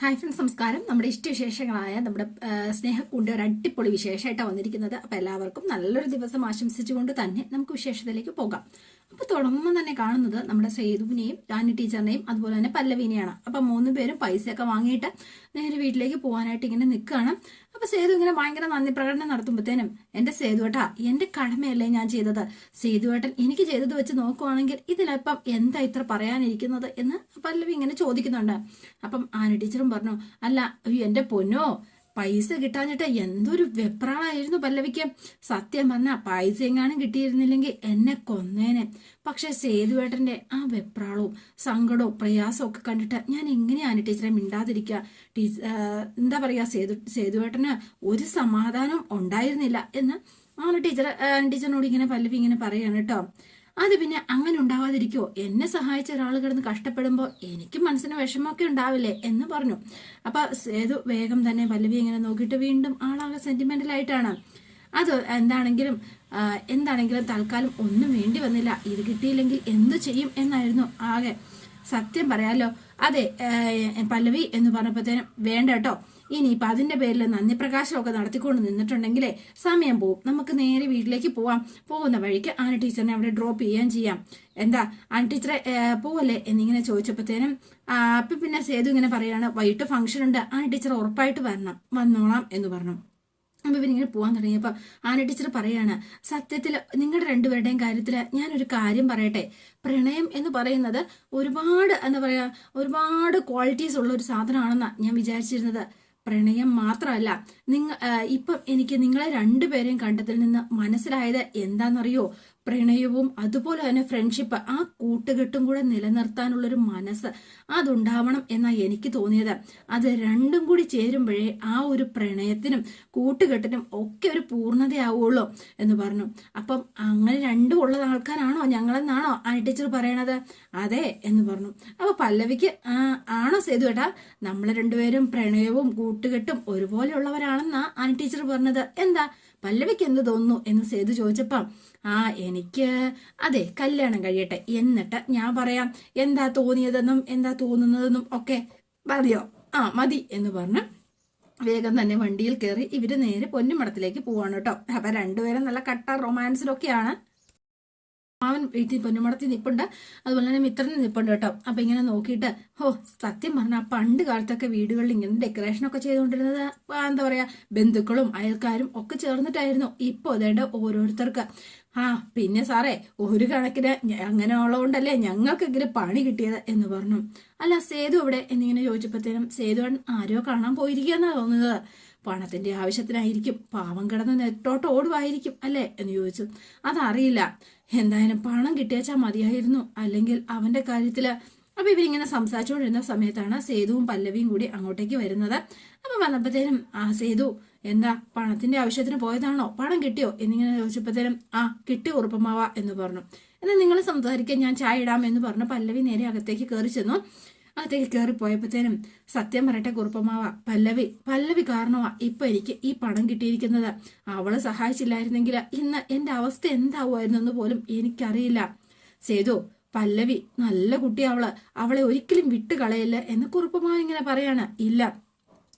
Hi friends നമസ്കാരം. നമ്മുടെ ഇഷ്ടവിശേഷങ്ങളായ നമ്മുടെ സ്നേഹക്കൂണ്ട് ഒരു അടിപൊളി വിശേഷമായിട്ടാണ് വന്നിരിക്കുന്നത്. അപ്പോൾ എല്ലാവർക്കും നല്ലൊരു ദിവസം ആശംസിച്ചുകൊണ്ട് തന്നെ നമുക്ക് വിശേഷത്തിലേക്ക് പോകാം. അപ്പോൾ തുടങ്ങുമ്പോൾ തന്നെ കാണുന്നത് നമ്മുടെ സേതുവിനെയും രാനി ടീച്ചറിനെയും അതുപോലെ തന്നെ പല്ലവിനെയാണ്. അപ്പം മൂന്ന് പേരും പൈസയൊക്കെ വാങ്ങിയിട്ട് നേരെ വീട്ടിലേക്ക് പോകാനായിട്ട് ഇങ്ങനെ നിൽക്കുകയാണ്. അപ്പോൾ സേതു ഇങ്ങനെ ഭയങ്കര നന്ദി പ്രകടനം നടത്തുമ്പോഴത്തേനും എന്റെ സേതുവേട്ടാ എന്റെ കടമയല്ലേ ഞാൻ ചെയ്തത്? സേതുവേട്ടൻ എനിക്ക് ചെയ്തത് വെച്ച് നോക്കുവാണെങ്കിൽ ഇതിലപ്പം എന്താ ഇത്ര പറയാനിരിക്കുന്നത് എന്ന് പല്ലവി ഇങ്ങനെ ചോദിക്കുന്നുണ്ട്. അപ്പം ആന ടീച്ചറും പറഞ്ഞു അല്ല എന്റെ പൊന്നോ പൈസ കിട്ടാഞ്ഞിട്ട് എന്തൊരു വെപ്രാളായിരുന്നു പല്ലവിക്ക്. സത്യം പറഞ്ഞ പൈസ എങ്ങാനും കിട്ടിയിരുന്നില്ലെങ്കിൽ എന്നെ കൊന്നേനെ. പക്ഷെ സേതുവേട്ടന്റെ ആ വെപ്രാളവും സങ്കടവും പ്രയാസവും ഒക്കെ കണ്ടിട്ട് ഞാൻ എങ്ങനെയാണ് ടീച്ചറെ മിണ്ടാതിരിക്കുക? ടീച്ച എന്താ പറയാ സേതു സേതുവേട്ടന് ഒരു സമാധാനം ഉണ്ടായിരുന്നില്ല എന്ന് ആ ടീച്ചർ ടീച്ചറിനോട് ഇങ്ങനെ പല്ലവി ഇങ്ങനെ പറയാണ് കേട്ടോ. അത് പിന്നെ അങ്ങനെ ഉണ്ടാവാതിരിക്കോ? എന്നെ സഹായിച്ച ഒരാൾ കിടന്ന് കഷ്ടപ്പെടുമ്പോൾ എനിക്ക് മനസ്സിന് വിഷമമൊക്കെ ഉണ്ടാവില്ലേ എന്ന് പറഞ്ഞു. അപ്പൊ സേതു വേഗം തന്നെ പല്ലവി ഇങ്ങനെ നോക്കിയിട്ട് വീണ്ടും ആളാകെ സെന്റിമെന്റലായിട്ടാണ് അത് എന്താണെങ്കിലും എന്താണെങ്കിലും തൽക്കാലം ഒന്നും വേണ്ടി വന്നില്ല. ഇത് കിട്ടിയില്ലെങ്കിൽ എന്തു ചെയ്യും എന്നായിരുന്നു ആകെ സത്യം പറയാലോ. അതെ പല്ലവി എന്ന് പറഞ്ഞപ്പോഴത്തേനും വേണ്ട കേട്ടോ. ഇനിയിപ്പോൾ അതിന്റെ പേരിൽ നന്ദി പ്രകാശമൊക്കെ നടത്തിക്കൊണ്ട് നിന്നിട്ടുണ്ടെങ്കിലേ സമയം പോവും. നമുക്ക് നേരെ വീട്ടിലേക്ക് പോവാം. പോകുന്ന വഴിക്ക് ആന ടീച്ചറിനെ അവിടെ ഡ്രോപ്പ് ചെയ്യാൻ ചെയ്യാം. എന്താ? ആന ടീച്ചറെ പോവല്ലേ എന്നിങ്ങനെ ചോദിച്ചപ്പോഴത്തേനും അപ്പം പിന്നെ സേതു ഇങ്ങനെ പറയാണ് വൈകിട്ട് ഫംഗ്ഷൻ ഉണ്ട്. ആന ടീച്ചർ ഉറപ്പായിട്ട് വരണം. വന്നോളാം എന്ന് പറഞ്ഞു. അപ്പൊ ഇവരിങ്ങനെ പോകാൻ തുടങ്ങിയപ്പോൾ ആന ടീച്ചർ പറയാണ് സത്യത്തിൽ നിങ്ങളുടെ രണ്ടുപേരുടെയും കാര്യത്തിൽ ഞാനൊരു കാര്യം പറയട്ടെ. പ്രണയം എന്ന് പറയുന്നത് ഒരുപാട് എന്താ പറയാ ഒരുപാട് ക്വാളിറ്റീസ് ഉള്ള ഒരു സാധനമാണെന്നാണ് ഞാൻ വിചാരിച്ചിരുന്നത്. പ്രണയം മാത്രമല്ല നിങ്ങ ഇപ്പം എനിക്ക് നിങ്ങളെ രണ്ടുപേരെയും കണ്ടതിൽ നിന്ന് മനസ്സിലായത് എന്താണെന്നറിയോ? പ്രണയവും അതുപോലെ തന്നെ ഫ്രണ്ട്ഷിപ്പ് ആ കൂട്ടുകെട്ടും കൂടെ നിലനിർത്താനുള്ളൊരു മനസ്സ് അതുണ്ടാവണം എന്നാ എനിക്ക് തോന്നിയത്. അത് രണ്ടും കൂടി ചേരുമ്പോഴേ ആ ഒരു പ്രണയത്തിനും കൂട്ടുകെട്ടിനും ഒക്കെ ഒരു പൂർണതയാവുള്ളൂ എന്ന് പറഞ്ഞു. അപ്പം അങ്ങനെ രണ്ടും ഉള്ള ആൾക്കാരാണോ? ഞങ്ങളെന്നാണോ? ആ ടീച്ചർ പറയണത് അതെ എന്ന് പറഞ്ഞു. അപ്പൊ പല്ലവിക്ക് ആണോ സേതു ഏട്ടാ? നമ്മൾ രണ്ടുപേരും പ്രണയവും കൂട്ടുകെട്ടും ഒരുപോലെയുള്ളവരാണെന്നാ ആൻ ടീച്ചർ പറഞ്ഞത്. എന്താ? പല്ലവിക്ക് എന്ത് തോന്നുന്നു എന്ന് സേതു ചോദിച്ചപ്പം ആ എനിക്ക് അതെ കല്യാണം കഴിയട്ടെ എന്നിട്ട് ഞാൻ പറയാം എന്താ തോന്നിയതെന്നും എന്താ തോന്നുന്നതെന്നും ഒക്കെ മതിയോ ആ മതി എന്ന് പറഞ്ഞ് വേഗം തന്നെ വണ്ടിയിൽ കയറി ഇവർ നേരെ പൊന്നുമടത്തിലേക്ക് പോവാണ് കേട്ടോ. അപ്പൊ രണ്ടുപേരും നല്ല കട്ട റൊമാൻസിലൊക്കെയാണ്. അവൻ വീട്ടിൽ പൊന്നുമടത്തി നിപ്പുണ്ട്. അതുപോലെ തന്നെ മിത്രന് നിപ്പുണ്ട് കേട്ടോ. അപ്പൊ ഇങ്ങനെ നോക്കിയിട്ട് ഓ സത്യം പറഞ്ഞാൽ പണ്ട് കാലത്തൊക്കെ വീടുകളിൽ ഇങ്ങനെ ഡെക്കറേഷൻ ഒക്കെ ചെയ്തുകൊണ്ടിരുന്നത് എന്താ പറയാ ബന്ധുക്കളും അയൽക്കാരും ഒക്കെ ചേർന്നിട്ടായിരുന്നു. ഇപ്പൊ അതേണ്ട ഓരോരുത്തർക്ക്. ആ പിന്നെ സാറേ ഒരു കണക്കിന് അങ്ങനെ ഉള്ളതുകൊണ്ടല്ലേ ഞങ്ങൾക്കെങ്കിലും പണി കിട്ടിയത് എന്ന് പറഞ്ഞു. അല്ല സേതു എവിടെ എന്നിങ്ങനെ ചോദിച്ചപ്പോഴത്തേനും സേതു ആരോ കാണാൻ പോയിരിക്കുകയെന്നാ തോന്നുന്നത്. പണത്തിന്റെ ആവശ്യത്തിനായിരിക്കും. പാവം കിടന്ന് നെട്ടോട്ട് ഓടുമായിരിക്കും അല്ലേ? എന്ന് ചോദിച്ചു. അതറിയില്ല. എന്തായാലും പണം കിട്ടിയാച്ചാൽ മതിയായിരുന്നു. അല്ലെങ്കിൽ അവന്റെ കാര്യത്തിൽ അപ്പൊ ഇവരിങ്ങനെ സംസാരിച്ചുകൊണ്ടിരുന്ന സമയത്താണ് സേതുവും പല്ലവിയും കൂടി അങ്ങോട്ടേക്ക് വരുന്നത്. അപ്പൊ വന്നപ്പോഴത്തേനും ആ സേതു എന്താ പണത്തിന്റെ ആവശ്യത്തിന് പോയതാണോ? പണം കിട്ടിയോ? എന്നിങ്ങനെ ചോദിച്ചപ്പോഴത്തേനും ആ കിട്ടി ഉറപ്പമാവാ എന്ന് പറഞ്ഞു. എന്നാൽ നിങ്ങൾ സംസാരിക്കാൻ ഞാൻ ചായ ഇടാം എന്ന് പറഞ്ഞു പല്ലവി നേരെ അകത്തേക്ക് കയറി ചെന്നു. അകത്തേക്ക് കയറി പോയപ്പോഴത്തേനും സത്യം പറയട്ടെ കുറുപ്പമാവ പല്ലവി പല്ലവി കാരണമാ ഇപ്പൊ എനിക്ക് ഈ പണം കിട്ടിയിരിക്കുന്നത്. അവൾ സഹായിച്ചില്ലായിരുന്നെങ്കിൽ ഇന്ന് എന്റെ അവസ്ഥ എന്താവുമായിരുന്നു എന്ന് പോലും എനിക്കറിയില്ല. സേതു പല്ലവി നല്ല കുട്ടി അവൾ. അവളെ ഒരിക്കലും വിട്ടുകളയില്ല എന്ന് കുറുപ്പമാവ ഇങ്ങനെ പറയാണ്. ഇല്ല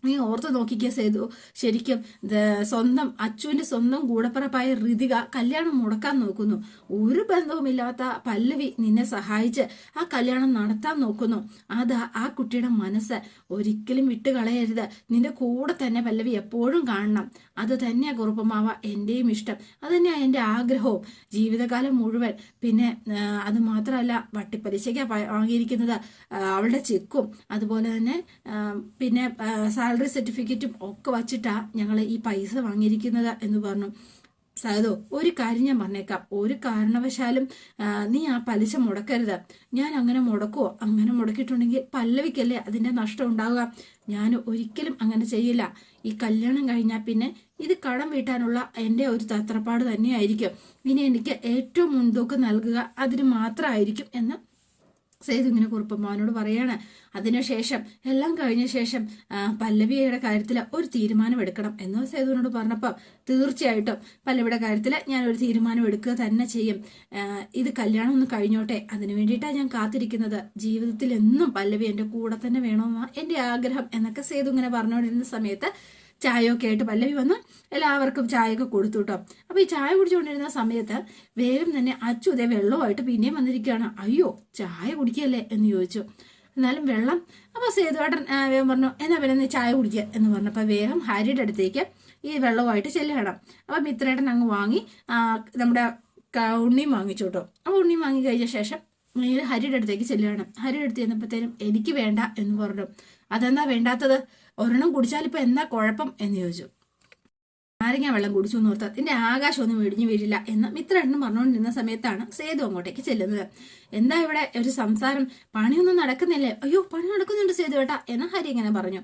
നീ ഓർത്ത് നോക്കിക്കുക സേതു. ശരിക്കും സ്വന്തം അച്ചുവിന്റെ സ്വന്തം കൂടപ്പറപ്പായ ഋതിക കല്യാണം മുടക്കാൻ നോക്കുന്നു. ഒരു ബന്ധവുമില്ലാത്ത പല്ലവി നിന്നെ സഹായിച്ച് ആ കല്യാണം നടത്താൻ നോക്കുന്നു. അത് ആ കുട്ടിയുടെ മനസ്സ്. ഒരിക്കലും വിട്ടുകളയരുത്. നിന്റെ കൂടെ തന്നെ പല്ലവി എപ്പോഴും കാണണം. അത് തന്നെയാ കുറുപ്പമാവ എന്റെയും ഇഷ്ടം. അത് തന്നെയാ എന്റെ ആഗ്രഹവും. ജീവിതകാലം മുഴുവൻ. പിന്നെ അത് മാത്രമല്ല വട്ടിപ്പലിശയ്ക്കാ വാങ്ങിയിരിക്കുന്നത് അവളുടെ ചെക്കും. അതുപോലെ തന്നെ പിന്നെ സാലറി സർട്ടിഫിക്കറ്റും ഒക്കെ വച്ചിട്ടാ ഞങ്ങൾ ഈ പൈസ വാങ്ങിയിരിക്കുന്നത് എന്ന് പറഞ്ഞു. സഹദോ ഒരു കാര്യം ഞാൻ പറഞ്ഞേക്കാം. ഒരു കാരണവശാലും നീ ആ പലിശ മുടക്കരുത്. ഞാൻ അങ്ങനെ മുടക്കുമോ അങ്ങനെ മുടക്കിയിട്ടുണ്ടെങ്കിൽ പല്ലവിക്കല്ലേ അതിന്റെ നഷ്ടം ഉണ്ടാവുക? ഞാൻ ഒരിക്കലും അങ്ങനെ ചെയ്യില്ല. ഈ കല്യാണം കഴിഞ്ഞാൽ പിന്നെ ഇത് കടം വീട്ടാനുള്ള എന്റെ ഒരു തത്രപ്പാട് തന്നെയായിരിക്കും. ഇനി എനിക്ക് ഏറ്റവും മുൻതൂക്കം നൽകുക അതിന് മാത്രമായിരിക്കും എന്ന് സേതു ഇങ്ങനെ കുറുപ്പമ്മാവനോട് പറയാണ്. അതിനുശേഷം എല്ലാം കഴിഞ്ഞ ശേഷം പല്ലവിയുടെ കാര്യത്തിൽ ഒരു തീരുമാനം എടുക്കണം എന്ന് സേതുവിനോട് പറഞ്ഞപ്പോൾ തീർച്ചയായിട്ടും പല്ലവിയുടെ കാര്യത്തിൽ ഞാൻ ഒരു തീരുമാനം എടുക്കുക തന്നെ ചെയ്യും. ഇത് കല്യാണം ഒന്ന് കഴിഞ്ഞോട്ടെ അതിനു വേണ്ടിയിട്ടാണ് ഞാൻ കാത്തിരിക്കുന്നത്. ജീവിതത്തിൽ എന്നും പല്ലവി എന്റെ കൂടെ തന്നെ വേണമെന്നാണ് എന്റെ ആഗ്രഹം എന്നൊക്കെ സേതു ഇങ്ങനെ പറഞ്ഞുകൊണ്ടിരുന്ന സമയത്ത് ചായയൊക്കെ ആയിട്ട് പല്ലവി വന്ന് എല്ലാവർക്കും ചായയൊക്കെ കൊടുത്തു കേട്ടോ അപ്പൊ ഈ ചായ കുടിച്ചുകൊണ്ടിരുന്ന സമയത്ത് വേഗം തന്നെ അച്ചു ഇതേ വെള്ളമായിട്ട് പിന്നെയും വന്നിരിക്കുകയാണ്. അയ്യോ ചായ കുടിക്കല്ലേ എന്ന് ചോദിച്ചു. എന്നാലും വെള്ളം. അപ്പൊ സേതുവേട്ടൻ വേഗം പറഞ്ഞു എന്നാ പിന്നെ നീ ചായ കുടിക്കുക എന്ന് പറഞ്ഞപ്പോൾ വേഗം ഹരിയുടെ അടുത്തേക്ക് ഈ വെള്ളമായിട്ട് ചെല്ലണം അപ്പൊ മിത്രേട്ടൻ അങ്ങ് വാങ്ങി നമ്മുടെ ഉണ്ണിയും വാങ്ങിച്ചു കേട്ടോ. അപ്പൊ ഉണ്ണിയും വാങ്ങി കഴിഞ്ഞ ശേഷം ഹരിയുടെ അടുത്തേക്ക് ചെല്ലുകയാണ്. ഹരിയുടെ അടുത്ത് ചെന്നപ്പോഴത്തേനും എനിക്ക് വേണ്ട എന്ന് പറഞ്ഞു. അതെന്താ വേണ്ടാത്തത്? ഒരെണ്ണം കുടിച്ചാൽ ഇപ്പൊ എന്താ കുഴപ്പം എന്ന് ചോദിച്ചു. നാരങ്ങ വെള്ളം കുടിച്ചു എന്ന് ഓർത്ത് അതിന്റെ ആകാശമൊന്നും വെടിഞ്ഞു വീഴില്ല എന്ന് മിത്രണ്ണൻ പറഞ്ഞുകൊണ്ടിരുന്ന സമയത്താണ് സേതു അങ്ങോട്ടേക്ക് ചെല്ലുന്നത്. എന്താ ഇവിടെ ഒരു സംസാരം? പണിയൊന്നും നടക്കുന്നില്ലേ? അയ്യോ പണി നടക്കുന്നുണ്ട് സേതു ഏട്ടാ എന്ന് ഹരി ഇങ്ങനെ പറഞ്ഞു.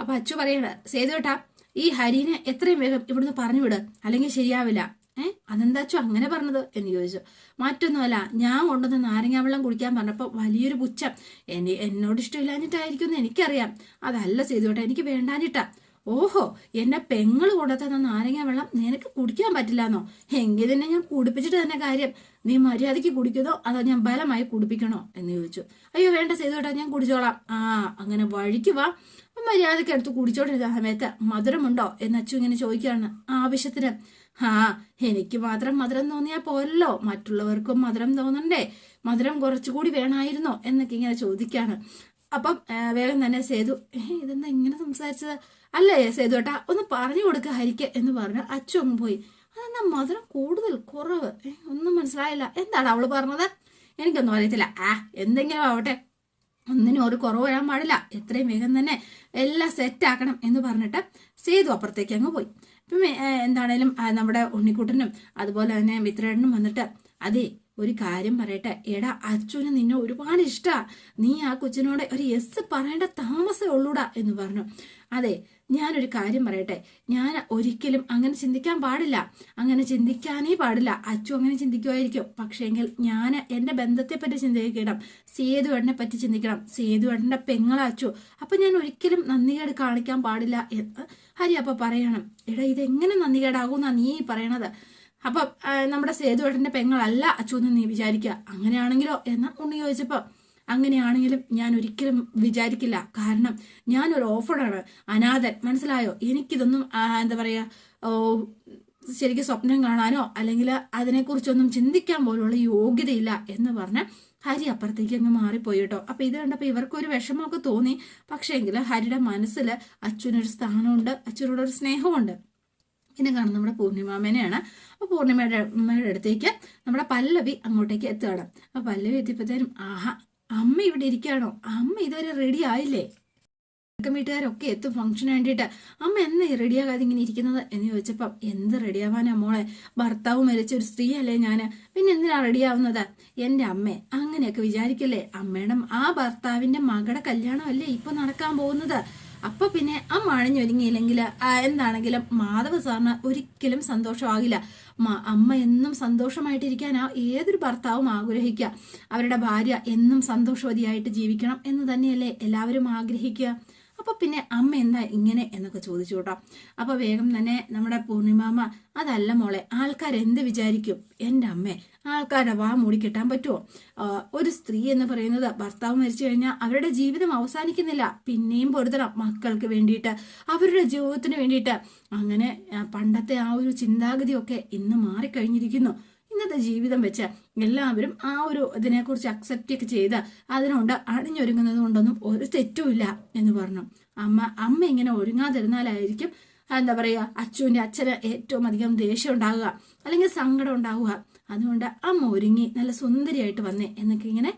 അപ്പൊ അച്ചു പറയണ സേതു ഏട്ടാ ഈ ഹരിനെ എത്രയും വേഗം ഇവിടുന്ന് പറഞ്ഞു വിട് അല്ലെങ്കിൽ ശരിയാവില്ല. ഏ? അതെന്താ അച്ചു അങ്ങനെ പറഞ്ഞത്? എന്ന് ചോദിച്ചു. മറ്റൊന്നുമല്ല ഞാൻ കൊണ്ടുവന്ന് നാരങ്ങ വെള്ളം കുടിക്കാൻ പറഞ്ഞപ്പോൾ വലിയൊരു പുച്ഛം. എന്നെ എന്നോട് ഇഷ്ടമില്ലാഞ്ഞിട്ടായിരിക്കും എന്ന് എനിക്കറിയാം. അതല്ല ചെയ്തോട്ടെ എനിക്ക് വേണ്ടാഞ്ഞിട്ടാ. ഓഹോ എന്നെ പെങ്ങൾ കൊടുത്തുന്ന നാരങ്ങ വെള്ളം നിനക്ക് കുടിക്കാൻ പറ്റില്ലാന്നോ? എങ്കിൽ തന്നെ ഞാൻ കുടിപ്പിച്ചിട്ട് തന്നെ കാര്യം. നീ മര്യാദയ്ക്ക് കുടിക്കുന്നോ അതോ ഞാൻ ബലമായി കുടിപ്പിക്കണോ? എന്ന് ചോദിച്ചു. അയ്യോ വേണ്ട ചെയ്തോട്ടെ ഞാൻ കുടിച്ചോളാം. ആ അങ്ങനെ വഴിക്ക് വാ. മര്യാദയ്ക്ക് എടുത്ത് കുടിച്ചോണ്ടിരുന്ന സമയത്ത് മധുരമുണ്ടോ? എന്ന് അച്ചു ഇങ്ങനെ ചോദിക്കുകയാണ്. ആവശ്യത്തിന്. ആ എനിക്ക് മാത്രം മധുരം തോന്നിയാൽ പോരല്ലോ. മറ്റുള്ളവർക്കും മധുരം തോന്നണ്ടേ? മധുരം കുറച്ചുകൂടി വേണമായിരുന്നോ എന്നൊക്കെ ഇങ്ങനെ ചോദിക്കാണ്. അപ്പം വേഗം തന്നെ സേതു ഇതെന്താ ഇങ്ങനെ സംസാരിച്ചത്? അല്ലേ സേതു ഏട്ടാ ഒന്ന് പറഞ്ഞു കൊടുക്കുക ഹരിക്ക് എന്ന് പറഞ്ഞ് അച്ചു അങ്ങ് പോയി. അതെന്താ മധുരം കൂടുതൽ കുറവ്? ഒന്നും മനസ്സിലായില്ല. എന്താണ് അവൾ പറഞ്ഞത്? എനിക്കൊന്നും അറിയത്തില്ല. ആ എന്തെങ്കിലും ആവട്ടെ. ഒന്നിനും ഒരു കുറവ് വരാൻ പാടില്ല. എത്രയും വേഗം തന്നെ എല്ലാം സെറ്റ് ആക്കണം എന്ന് പറഞ്ഞിട്ട് സേതു അപ്പുറത്തേക്ക് അങ്ങ് പോയി. ഇപ്പം എന്താണേലും നമ്മുടെ ഉണ്ണിക്കുട്ടനും അതുപോലെ തന്നെ മിത്രേടനും വന്നിട്ട് അതെ ഒരു കാര്യം പറയട്ടെ. എടാ അച്ഛന് നിന്നെ ഒരുപാട് ഇഷ്ടാ. നീ ആ കൊച്ചിനോട് ഒരു എസ് പറയേണ്ട താമസമേ ഉള്ളൂടാ എന്ന് പറഞ്ഞു. അതെ ഞാനൊരു കാര്യം പറയട്ടെ. ഞാൻ ഒരിക്കലും അങ്ങനെ ചിന്തിക്കാൻ പാടില്ല. അങ്ങനെ ചിന്തിക്കാനേ പാടില്ല. അച്ചു അങ്ങനെ ചിന്തിക്കുമായിരിക്കും. പക്ഷേങ്കിൽ ഞാൻ എന്റെ ബന്ധത്തെ പറ്റി ചിന്തിക്കണം. സേതു എണ്ണെ പറ്റി ചിന്തിക്കണം. സേതു എണ്ണന്റെ പെങ്ങളെ അച്ചു. അപ്പൊ ഞാൻ ഒരിക്കലും നന്ദികേട് കാണിക്കാൻ പാടില്ല എന്ന് ഹരി അപ്പൊ പറയണം. എടാ ഇതെങ്ങനെ നന്ദികേടാകുമെന്നാണ് നീ പറയണത്? അപ്പൊ നമ്മുടെ സേതുവേട്ടന്റെ പെങ്ങളല്ല അച്ചു എന്ന് നീ വിചാരിക്കുക അങ്ങനെയാണെങ്കിലോ എന്ന് ഉണ്ണി ചോദിച്ചപ്പോ അങ്ങനെയാണെങ്കിലും ഞാൻ ഒരിക്കലും വിചാരിക്കില്ല. കാരണം ഞാനൊരു ഓഫറാണ്. അനാഥൻ മനസ്സിലായോ? എനിക്കിതൊന്നും എന്താ പറയാ ഓ ശരിക്കും സ്വപ്നം കാണാനോ അല്ലെങ്കിൽ അതിനെക്കുറിച്ചൊന്നും ചിന്തിക്കാൻ പോലുള്ള യോഗ്യതയില്ല എന്ന് പറഞ്ഞ് ഹരി അപ്പുറത്തേക്ക് അങ്ങ് മാറിപ്പോയി കേട്ടോ. അപ്പൊ ഇത് കണ്ടപ്പോൾ ഇവർക്കൊരു വിഷമമൊക്കെ തോന്നി. പക്ഷേങ്കിൽ ഹരിയുടെ മനസ്സിൽ അച്ഛനൊരു സ്ഥാനമുണ്ട്. അച്ഛനോട് ഒരു സ്നേഹമുണ്ട് പിന്നെ കാണുന്നത് നമ്മുടെ പൂർണിമാമേനെയാണ്. അപ്പോൾ പൂർണിമയുടെ അടുത്തേക്ക് നമ്മുടെ പല്ലവി അങ്ങോട്ടേക്ക് എത്തുകയാണ്. അപ്പോൾ പല്ലവി എത്തിയപ്പോഴത്തേനും ആഹാ അമ്മ ഇവിടെ ഇരിക്കുകയാണോ അമ്മ ഇതുവരെ റെഡി ആയില്ലേ? ചെറുക്കൻ വീട്ടുകാരൊക്കെ എത്തും ഫംഗ്ഷന് വേണ്ടിയിട്ട്. അമ്മ എന്ന് റെഡിയാകാതെ ഇങ്ങനെ ഇരിക്കുന്നത്? എന്ന് ചോദിച്ചപ്പം എന്ത് റെഡിയാവാനാ മോളെ? ഭർത്താവ് മരിച്ച ഒരു സ്ത്രീ അല്ലേ ഞാൻ പിന്നെ എന്തിനാ റെഡിയാവുന്നത് എന്റെ അമ്മ അങ്ങനെയൊക്കെ വിചാരിക്കല്ലേ? അമ്മയുടെ ആ ഭർത്താവിന്റെ മകളുടെ കല്യാണമല്ലേ ഇപ്പൊ നടക്കാൻ പോകുന്നത്? അപ്പൊ പിന്നെ ആ മഴഞ്ഞൊരുങ്ങിയില്ലെങ്കിൽ എന്താണെങ്കിലും മാധവ സാറിന് ഒരിക്കലും സന്തോഷമാകില്ല. അമ്മ എന്നും സന്തോഷമായിട്ടിരിക്കാനാ ഏതൊരു ഭർത്താവും ആഗ്രഹിക്കുക. അവരുടെ ഭാര്യ എന്നും സന്തോഷവതിയായിട്ട് ജീവിക്കണം എന്ന് തന്നെയല്ലേ എല്ലാവരും ആഗ്രഹിക്കുക. അപ്പൊ പിന്നെ അമ്മ എന്താ ഇങ്ങനെ എന്നൊക്കെ ചോദിച്ചു കേട്ടോ. അപ്പൊ വേഗം തന്നെ നമ്മുടെ പൂർണിമാമ അതല്ല മോളെ ആൾക്കാർ എന്ത് വിചാരിക്കും? എന്റെ അമ്മ ആൾക്കാരുടെ വാ മൂടി കിട്ടാൻ പറ്റുമോ ഒരു സ്ത്രീ എന്ന് പറയുന്നത് ഭർത്താവ് മരിച്ചു കഴിഞ്ഞാൽ അവരുടെ ജീവിതം അവസാനിക്കുന്നില്ല. പിന്നെയും പൊരുത്തണം മക്കൾക്ക് വേണ്ടിയിട്ട് അവരുടെ ജീവിതത്തിന് വേണ്ടിയിട്ട്. അങ്ങനെ പണ്ടത്തെ ആ ഒരു ചിന്താഗതിയൊക്കെ ഇന്ന് മാറിക്കഴിഞ്ഞിരിക്കുന്നു. ഇന്നത്തെ ജീവിതം വെച്ച് എല്ലാവരും ആ ഒരു ഇതിനെക്കുറിച്ച് അക്സെപ്റ്റ് ഒക്കെ ചെയ്ത് അതിനോണ്ട് അണിഞ്ഞൊരുങ്ങുന്നത് കൊണ്ടൊന്നും ഒരു തെറ്റുമില്ല എന്ന് പറഞ്ഞു. അമ്മ അമ്മ ഇങ്ങനെ ഒരുങ്ങാതിരുന്നാലായിരിക്കും എന്താ പറയുക അച്ചുവിന്റെ അച്ഛന് ഏറ്റവും അധികം ദേഷ്യം ഉണ്ടാകുക അല്ലെങ്കിൽ സങ്കടം ഉണ്ടാവുക. അതുകൊണ്ട് അമ്മ ഒരുങ്ങി നല്ല സുന്ദരിയായിട്ട് വന്നേ എന്നൊക്കെ ഇങ്ങനെ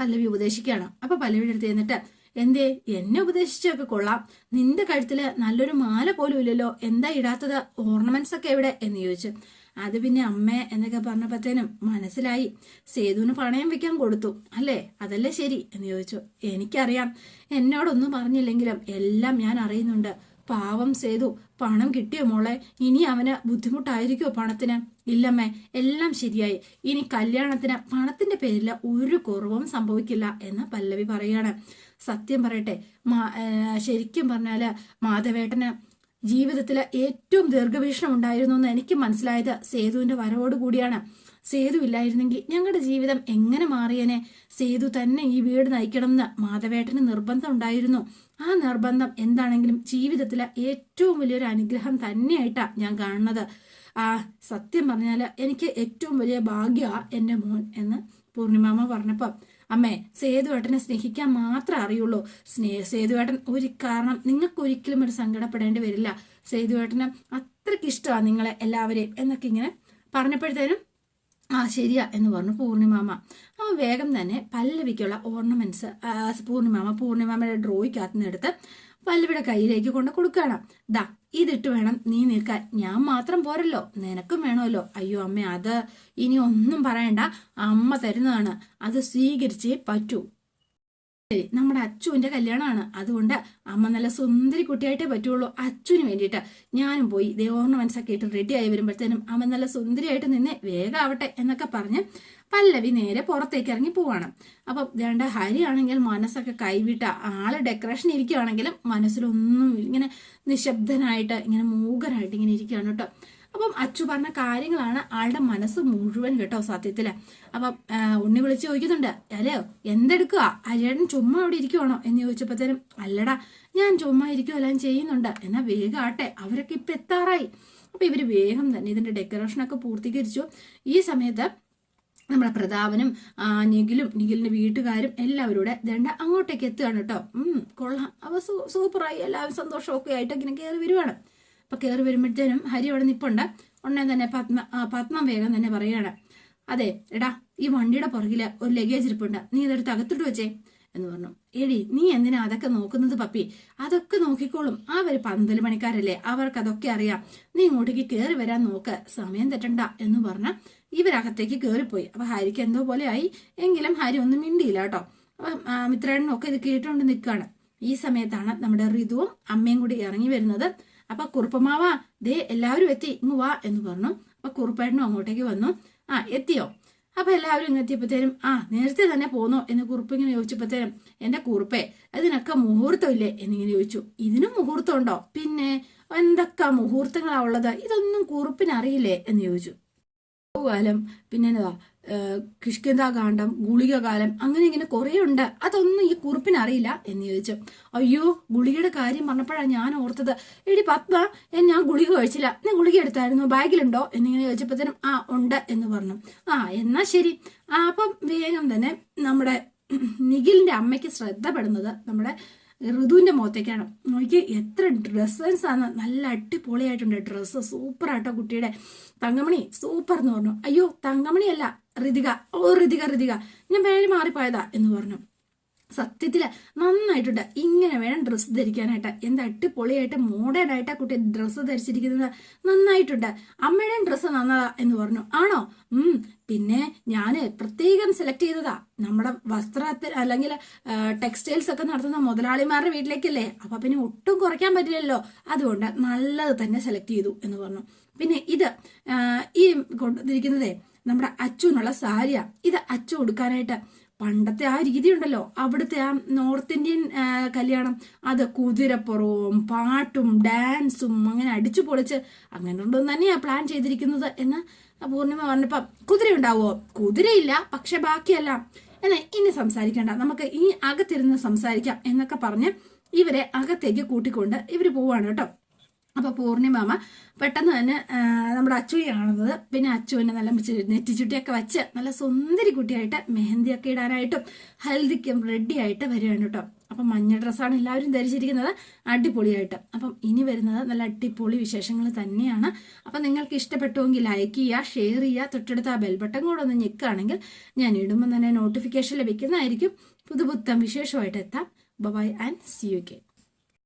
പല്ലവി ഉപദേശിക്കുകയാണ്. അപ്പൊ പല്ലവിയുടെ അടുത്ത് ചെന്നിട്ട് എന്തേ എന്നെ ഉപദേശിച്ചൊക്കെ കൊള്ളാം. നിന്റെ കഴുത്തിൽ നല്ലൊരു മാല പോലും ഇല്ലല്ലോ. എന്താ ഇടാത്തത്? ഓർണമെന്റ്സ് ഒക്കെ എവിടെ? എന്ന് ചോദിച്ചു. അത് പിന്നെ അമ്മ എന്നൊക്കെ പറഞ്ഞപ്പോഴത്തേനും മനസ്സിലായി. സേതുവിന് പണയം വെക്കാൻ കൊടുത്തു. അല്ലേ? അതല്ലേ ശരി എന്ന് ചോദിച്ചു. എനിക്കറിയാം. എന്നോടൊന്നും പറഞ്ഞില്ലെങ്കിലും എല്ലാം ഞാൻ അറിയുന്നുണ്ട്. പാവം സേതു പണം കിട്ടിയോ മോളെ? ഇനി അവന് ബുദ്ധിമുട്ടായിരിക്കുമോ പണത്തിന്? ഇല്ലമ്മേ എല്ലാം ശരിയായി. ഇനി കല്യാണത്തിന് പണത്തിന്റെ പേരിൽ ഒരു കുറവും സംഭവിക്കില്ല എന്ന് പല്ലവി പറയാണ്. സത്യം പറയട്ടെ ശരിക്കും പറഞ്ഞാൽ മാധവേട്ടന് ജീവിതത്തിൽ ഏറ്റവും ദീർഘവീക്ഷണം ഉണ്ടായിരുന്നു എന്ന് എനിക്ക് മനസ്സിലായത് സേതുവിന്റെ വരവോട് കൂടിയാണ്. സേതു ഇല്ലായിരുന്നെങ്കിൽ ഞങ്ങളുടെ ജീവിതം എങ്ങനെ മാറിയനെ? സേതു തന്നെ ഈ വീട് നയിക്കണമെന്ന് മാധവേട്ടന് നിർബന്ധം ഉണ്ടായിരുന്നു ആ നിർബന്ധം എന്താണെങ്കിലും ജീവിതത്തിലെ ഏറ്റവും വലിയൊരു അനുഗ്രഹം തന്നെയായിട്ടാണ് ഞാൻ കാണുന്നത്. ആ സത്യം പറഞ്ഞാൽ എനിക്ക് ഏറ്റവും വലിയ ഭാഗ്യ എന്റെ മോൻ എന്ന് പൂർണിമാമ പറഞ്ഞപ്പം അമ്മേ സേതുവേട്ടനെ സ്നേഹിക്കാൻ മാത്രം അറിയുള്ളൂ. സ്നേഹ സേതുവേട്ടൻ ഒരു കാരണം നിങ്ങൾക്ക് ഒരിക്കലും ഒരു സങ്കടപ്പെടേണ്ടി വരില്ല. സേതുവേട്ടന് അത്രയ്ക്ക് ഇഷ്ടമാണ് നിങ്ങളെ എല്ലാവരെയും എന്നൊക്കെ ഇങ്ങനെ പറഞ്ഞപ്പോഴത്തേനും ആ ശരിയാ എന്ന് പറഞ്ഞു പൂർണിമാമ. അവൻ വേഗം തന്നെ പല്ലവിക്കുള്ള ഓർണമെന്റ്സ് പൂർണിമാമ പൂർണിമാമയുടെ ഡ്രോയ്ക്കകത്ത് നിന്ന് എടുത്ത് പല്ലവിയുടെ കയ്യിലേക്ക് കൊണ്ട് കൊടുക്കുകയാണ്. ദാ ഇതിട്ട് വേണം. നീ നിൽക്കാൻ. ഞാൻ മാത്രം പോരല്ലോ. നിനക്കും വേണമല്ലോ. അയ്യോ അമ്മ അത് ഇനി ഒന്നും പറയണ്ട. അമ്മ തരുന്നതാണ്. അത് സ്വീകരിച്ചേ പറ്റൂ. നമ്മുടെ അച്ചുവിന്റെ കല്യാണമാണ്. അതുകൊണ്ട് അമ്മ നല്ല സുന്ദരി കുട്ടിയായിട്ടേ പറ്റുള്ളൂ. അച്ചുവിന് വേണ്ടിയിട്ട് ഞാനും പോയി ദേ ഓർണമെന്റ്സ് ഒക്കെ ഇട്ട് റെഡി ആയി വരുമ്പോഴത്തേനും അമ്മ നല്ല സുന്ദരിയായിട്ട് നിന്നെ വേഗാവട്ടെ എന്നൊക്കെ പറഞ്ഞ് പല്ലവി നേരെ പുറത്തേക്ക് ഇറങ്ങി പോവാണ്. അപ്പം വേണ്ട ഹരി ആണെങ്കിൽ മനസ്സൊക്കെ കൈവിട്ട ആൾ ഡെക്കറേഷൻ ഇരിക്കുകയാണെങ്കിലും മനസ്സിലൊന്നും ഇങ്ങനെ നിശബ്ദനായിട്ട് ഇങ്ങനെ മൂകരായിട്ട് ഇങ്ങനെ ഇരിക്കുകയാണ് കേട്ടോ. അപ്പം അച്ചു പറഞ്ഞ കാര്യങ്ങളാണ് ആളുടെ മനസ്സ് മുഴുവൻ കേട്ടോ സത്യത്തിൽ. അപ്പം ഉണ്ണി വിളിച്ച് ചോദിക്കുന്നുണ്ട് അല്ലയോ എന്തെടുക്കുക അരിയടൻ ചുമ്മാ അവിടെ ഇരിക്കുവാണോ? എന്ന് ചോദിച്ചപ്പോഴത്തേനും അല്ലടാ ഞാൻ ചുമ്മാ ഇരിക്കുമെല്ലാം ചെയ്യുന്നുണ്ട്. എന്നാ വേഗം ആട്ടെ അവരൊക്കെ ഇപ്പൊ എത്താറായി. അപ്പൊ ഇവർ വേഗം തന്നെ ഇതിന്റെ ഡെക്കറേഷൻ ഒക്കെ പൂർത്തീകരിച്ചു. ഈ സമയത്ത് നമ്മുടെ പ്രതാപനും നിഖിലും നിഖിലിന്റെ വീട്ടുകാരും എല്ലാവരും കൂടെ ദണ്ട അങ്ങോട്ടേക്ക് എത്തുകയാണ് കേട്ടോ. കൊള്ളാം. അവ സൂപ്പറായി. എല്ലാവരും സന്തോഷമൊക്കെ ആയിട്ട് ഇങ്ങനെ കയറി വരുവാണ്. അപ്പൊ കയറി വരുമ്പോഴത്തേനും ഹരി അവിടെ നിപ്പുണ്ട്. ഉടനെ തന്നെ പത്മ പത്മ വേഗം തന്നെ പറയാണ് അതെ എടാ ഈ വണ്ടിയുടെ പുറകിൽ ഒരു ലഗേജ് ഇരിപ്പുണ്ട്. നീ ഇതെടുത്ത് അകത്തിട്ട് വെച്ചേ എന്ന് പറഞ്ഞു. എടി നീ എന്തിനാ അതൊക്കെ നോക്കുന്നത് പപ്പി? അതൊക്കെ നോക്കിക്കോളും. അവർ പന്തൽ പണിക്കാരല്ലേ? അവർക്ക് അതൊക്കെ അറിയാം. നീ ഇങ്ങോട്ടേക്ക് കയറി വരാൻ നോക്ക്. സമയം തെറ്റണ്ട എന്ന് പറഞ്ഞ ഇവരകത്തേക്ക് കയറിപ്പോയി അപ്പൊ ഹരിക്ക് എന്തോ പോലെ ആയി. എങ്കിലും ഹരി ഒന്നും മിണ്ടിയില്ല കേട്ടോ. അപ്പൊ മിത്രേടനും ഒക്കെ ഇത് കേട്ടുകൊണ്ട് നിൽക്കുകയാണ് ഈ സമയത്താണ് നമ്മുടെ ഋതുവും അമ്മയും കൂടി ഇറങ്ങി വരുന്നത്. അപ്പൊ കുറുപ്പമാവ ദേ എല്ലാവരും എത്തി ഇങ്ങ് വാ എന്ന് പറഞ്ഞു. അപ്പൊ കുറുപ്പേട്ടനും അങ്ങോട്ടേക്ക് വന്നു. ആ എത്തിയോ? അപ്പൊ എല്ലാവരും ഇങ്ങ് എത്തിയപ്പോഴത്തേനും ആ നേരത്തെ തന്നെ പോന്നോ എന്ന് കുറുപ്പ് ഇങ്ങനെ ചോദിച്ചപ്പോഴത്തേനും എന്റെ കുറുപ്പേ അതിനൊക്കെ മുഹൂർത്തമില്ലേ? എന്നിങ്ങനെ ചോദിച്ചു. ഇതിനും മുഹൂർത്തം ഉണ്ടോ പിന്നെ എന്തൊക്കെ മുഹൂർത്തങ്ങളാ ഉള്ളത്? ഇതൊന്നും കുറുപ്പിനറിയില്ലേ? എന്ന് ചോദിച്ചു. കാലം പിന്നെ കിഷ്കിന്താകാന്ഡം ഗുളികകാലം അങ്ങനെ ഇങ്ങനെ കുറേ ഉണ്ട് അതൊന്നും ഈ കുറിപ്പിനറിയില്ല എന്ന് ചോദിച്ചു. അയ്യോ ഗുളികയുടെ കാര്യം പറഞ്ഞപ്പോഴാണ് ഞാൻ ഓർത്തത്. എടി പത്മ ഞാൻ ഗുളിക കഴിച്ചില്ല. ഞാൻ ഗുളിക എടുത്തായിരുന്നു? ബാഗിലുണ്ടോ? എന്നിങ്ങനെ ചോദിച്ചപ്പോഴത്തേനും ആ ഉണ്ട് എന്ന് പറഞ്ഞു. ആ എന്നാ ശരി. ആ അപ്പം വേഗം തന്നെ നമ്മുടെ നിഖിലിന്റെ അമ്മയ്ക്ക് ശ്രദ്ധപ്പെടുന്നത് നമ്മുടെ ഋതുവിന്റെ മുഖത്തേക്കാണ്. നോക്കി എത്ര ഡ്രസ്സൻസ് ആണ്. നല്ല അടിപൊളിയായിട്ടുണ്ട്. ഡ്രസ്സ് സൂപ്പർ ആട്ടോ കുട്ടിയുടെ. തങ്കമണി സൂപ്പർ എന്ന് പറഞ്ഞു. അയ്യോ തങ്കമണിയല്ല ഋതിക ഓ ഋതിക ഋതിക ഞാൻ പേര് മാറിപ്പോയതാ എന്ന് പറഞ്ഞു. സത്യത്തിൽ നന്നായിട്ടുണ്ട്. ഇങ്ങനെ വേണം ഡ്രസ്സ് ധരിക്കാനായിട്ട്. എന്താ അടിപൊളിയായിട്ട് മോഡേൺ ആയിട്ട് കുട്ടി ഡ്രസ്സ് ധരിച്ചിരിക്കുന്നത്. നന്നായിട്ടുണ്ട്. അമ്മയുടെയും ഡ്രസ്സ് നന്നതാ എന്ന് പറഞ്ഞു. ആണോ? ഉം. പിന്നെ ഞാൻ പ്രത്യേകം സെലക്ട് ചെയ്തതാ. നമ്മുടെ വസ്ത്രത്തിൽ അല്ലെങ്കിൽ ടെക്സ്റ്റൈൽസ് ഒക്കെ നടത്തുന്ന മുതലാളിമാരുടെ വീട്ടിലേക്കല്ലേ? അപ്പൊ പിന്നെ ഒട്ടും കുറയ്ക്കാൻ പറ്റില്ലല്ലോ. അതുകൊണ്ട് നല്ലത് തന്നെ സെലക്ട് ചെയ്തു എന്ന് പറഞ്ഞു. പിന്നെ ഇത് ഈ കൊണ്ടിരിക്കുന്നതേ നമ്മുടെ അച്ചുവിനുള്ള സാരിയ. ഇത് അച്ചു കൊടുക്കാനായിട്ട് പണ്ടത്തെ ആ രീതി ഉണ്ടല്ലോ അവിടുത്തെ ആ നോർത്ത് ഇന്ത്യൻ കല്യാണം. അത് കുതിരപ്പുറവും പാട്ടും ഡാൻസും അങ്ങനെ അടിച്ചു പൊളിച്ച് അങ്ങനെ ഉണ്ടെന്ന് തന്നെയാണ് പ്ലാൻ ചെയ്തിരിക്കുന്നത് എന്ന് പൂർണിമ പറഞ്ഞപ്പം കുതിര ഉണ്ടാവുമോ കുതിരയില്ല പക്ഷെ ബാക്കിയല്ല. എന്നാ ഇനി സംസാരിക്കണ്ട. നമുക്ക് ഈ അകത്തിരുന്ന് സംസാരിക്കാം എന്നൊക്കെ പറഞ്ഞ് ഇവരെ അകത്തേക്ക് കൂട്ടിക്കൊണ്ട് ഇവർ പോവാണ് കേട്ടോ. അപ്പോൾ പൂർണിമാമ പെട്ടെന്ന് തന്നെ നമ്മുടെ അച്ചുവിനെ കാണുന്നത്. പിന്നെ അച്ചുവിനെ നല്ല നെറ്റിച്ചുട്ടിയൊക്കെ വെച്ച് നല്ല സുന്ദരി കുട്ടിയായിട്ട് മെഹന്തിയൊക്കെ ഇടാനായിട്ടും ഹൽദിക്കും റെഡി ആയിട്ട് വരികയാണ് കേട്ടോ. അപ്പം മഞ്ഞ ഡ്രസ്സാണ് എല്ലാവരും ധരിച്ചിരിക്കുന്നത്. അടിപൊളിയായിട്ട്. അപ്പം ഇനി വരുന്നത് നല്ല അടിപൊളി വിശേഷങ്ങൾ തന്നെയാണ്. അപ്പം നിങ്ങൾക്ക് ഇഷ്ടപ്പെട്ടുവെങ്കിൽ ലൈക്ക് ചെയ്യുക ഷെയർ ചെയ്യുക തൊട്ടടുത്ത് ആ ബെൽബട്ടൺ കൂടെ ഒന്ന് ഞെക്കുകയാണെങ്കിൽ ഞാൻ ഇടുമ്പോൾ തന്നെ നോട്ടിഫിക്കേഷൻ ലഭിക്കുന്നതായിരിക്കും. പുതുപുത്തം വിശേഷമായിട്ട് എത്താം. Bye and see you K